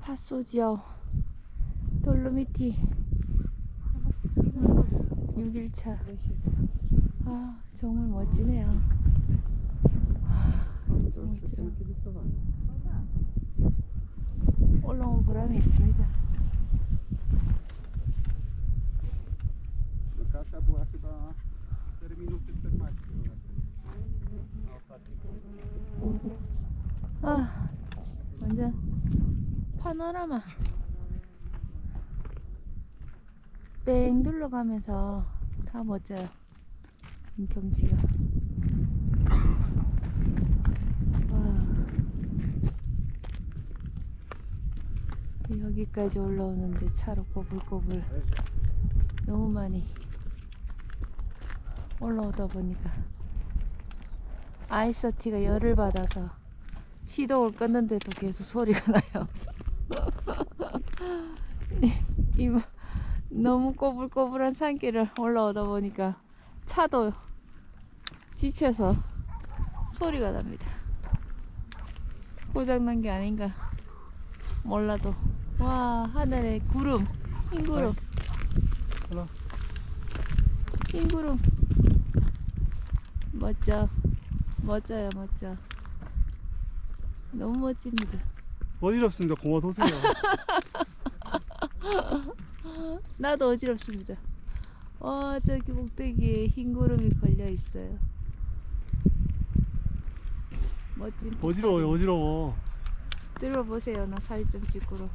파소지오 돌로미티 6일차. 아 정말 멋지네요. 아, 멋져 올라온 보람이 있습니다. Kasa była chyba 4 minuty 14. Na ostatni 아 완전 파노라마. 뺑 둘러가면서 다 멋져요. 이 경치가. 와. 여기까지 올라오는데 차로 꼬불꼬불 너무 많이 올라오다 보니까 아이서티가 열을 받아서 시동을 껐는데도 계속 소리가 나요. 이, 이 뭐- 너무 꼬불꼬불한 산길을 올라오다 보니까 차도 지쳐서 소리가 납니다. 고장난 게 아닌가 몰라도 와 하늘에 구름 흰 구름 Hello. 흰 구름 멋져 멋져요 멋져 너무 멋집니다. 어지럽습니다. 고마워 오세요. 나도 어지럽습니다. 와 저기 꼭대기에 흰 구름이 걸려 있어요. 멋진. 어지러워요. 어지러워. 들어보세요. 나 사진 좀 찍고로.